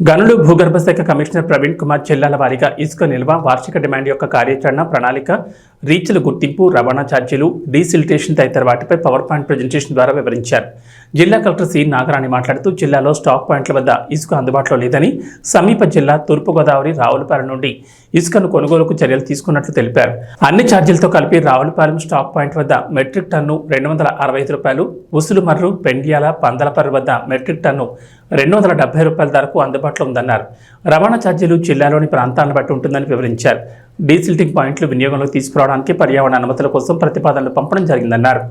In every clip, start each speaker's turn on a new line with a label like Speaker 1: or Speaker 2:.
Speaker 1: గనులు భూగర్భ శాఖ కమిషనర్ ప్రవీణ్ కుమార్ జిల్లాల వారీగా ఇసుక నిల్వ వార్షిక డిమాండ్ యొక్క కార్యాచరణ ప్రణాళిక రీచ్ల గుర్తింపు రవాణా ఛార్జీలు డీసిల్టేషన్ తదితర వాటిపై పవర్ పాయింట్ ప్రజెంటేషన్ ద్వారా వివరించారు. జిల్లా కలెక్టర్ సి. నాగరాణి మాట్లాడుతూ జిల్లాలో స్టాక్ పాయింట్ల వద్ద ఇసుక అందుబాటులో లేదని సమీప జిల్లా తూర్పుగోదావరి రావులపాలెం నుండి ఇసుకను కొనుగోలుకు చర్యలు తీసుకున్నట్లు తెలిపారు. అన్ని ఛార్జీలతో కలిపి రావులపాలెం స్టాక్ పాయింట్ వద్ద మెట్రిక్ టన్ను రెండు వందల అరవై ఐదు రూపాయలు ఉసులుమర్రు పెండియాల పందలపర్రు వద్ద మెట్రిక్ టన్ను రెండు వందల డెబ్బై రూపాయల ధరకు అందుబాటులో ఉందన్నారు. రవాణా ఛార్జీలు జిల్లాలోని ప్రాంతాలను బట్టి ఉంటుందని వివరించారు. డీసిల్టింగ్ పాయింట్లు వినియోగంలోకి తీసుకురావడానికి పర్యావరణ అనుమతుల కోసం ప్రతిపాదనలు పంపడం జరిగిందన్నారు.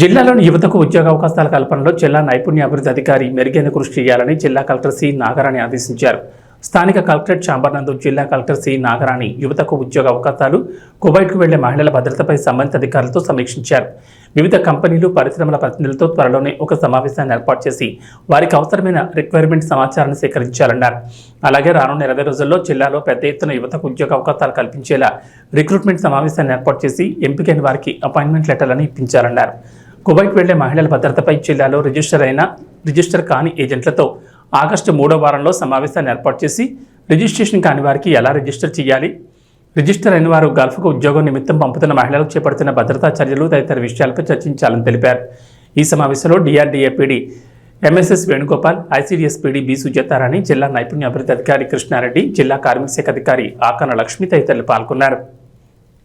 Speaker 1: జిల్లాలోని యువతకు ఉద్యోగ అవకాశాల కల్పనలో జిల్లా నైపుణ్యాభివృద్ధి అధికారి మెరుగైన కృషి చేయాలని జిల్లా కలెక్టర్ సి నాగరాణి ఆదేశించారు. స్థానిక కలెక్టరేట్ ఛాంబర్ నందు జిల్లా కలెక్టర్ సి నాగరాణి యువతకు ఉద్యోగ అవకాశాలు కువైట్కు వెళ్ళే మహిళల భద్రతపై సంబంధిత అధికారులతో సమీక్షించారు. వివిధ కంపెనీలు పరిశ్రమల ప్రతినిధులతో త్వరలోనే ఒక సమావేశాన్ని ఏర్పాటు చేసి వారికి అవసరమైన రిక్వైర్మెంట్ సమాచారాన్ని సేకరించాలన్నారు. అలాగే రానున్న ఇరవై రోజుల్లో జిల్లాలో పెద్ద ఎత్తున యువతకు ఉద్యోగ అవకాశాలు కల్పించేలా రిక్రూట్మెంట్ సమావేశాన్ని ఏర్పాటు చేసి ఎంపికైన వారికి అపాయింట్మెంట్ లెటర్లను ఇప్పించాలన్నారు. కువైట్ వెళ్ళే మహిళల భద్రతపై జిల్లాలో రిజిస్టర్ అయిన రిజిస్టర్ కాని ఏజెంట్లతో ఆగస్టు మూడో వారంలో సమావేశాన్ని ఏర్పాటు చేసి రిజిస్ట్రేషన్ కాని వారికి ఎలా రిజిస్టర్ చేయాలి? రిజిస్టర్ అయిన వారు గల్ఫ్కు ఉద్యోగం నిమిత్తం పంపుతున్న మహిళలకు చేపడుతున్న భద్రతా చర్యలు తదితర విషయాలపై చర్చించాలని తెలిపారు. ఈ సమావేశంలో DRDA PD MSS Venugopal ICDS PD B Sujatharani జిల్లా నైపుణ్యాభివృద్ధి అధికారి కృష్ణారెడ్డి జిల్లా కార్మిక శాఖ అధికారి ఆకన లక్ష్మి తదితరులు పాల్గొన్నారు.